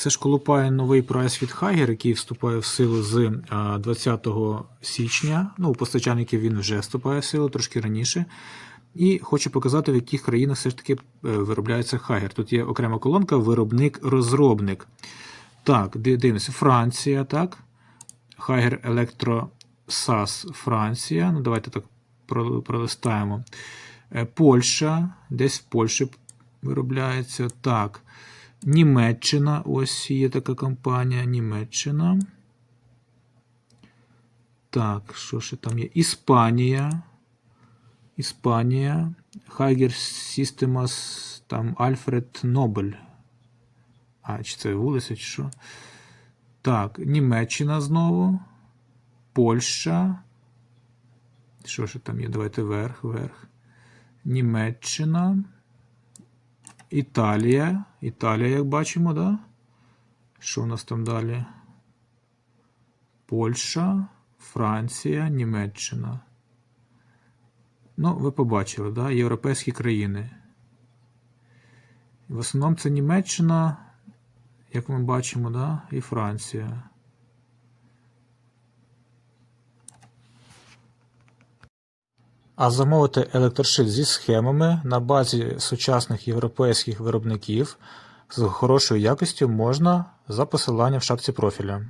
це ж колупає новий прайс від Хайгер, який вступає в силу з 20 січня. Ну, у постачальників він вже вступає в силу трошки раніше. І хочу показати, в яких країнах все ж таки е, виробляється Хайгер. Тут є окрема колонка виробник-розробник. Так, ди- дивимося. Франція, так. Хайгер Електро САС Франція. Ну, давайте так пролистаємо. Е, Польща, десь в Польщі виробляється. Так. Німеччина, ось є така компанія. Німеччина. Так, що ще там є? Іспанія. Іспанія. Хайгер Systems, там Альфред Нобель. А, чи це вулиця, чи що? Так, Німеччина знову. Польща. Що ж там є? Давайте вверх, вверх. Німеччина. Італія. Італія, як бачимо, да? Що у нас там далі? Польща, Франція, Німеччина. Ну, ви побачили, да? Європейські країни. В основному це Німеччина, як ми бачимо, да? і Франція. А замовити електрошит зі схемами на базі сучасних європейських виробників з хорошою якістю можна за посиланням в шапці профіля.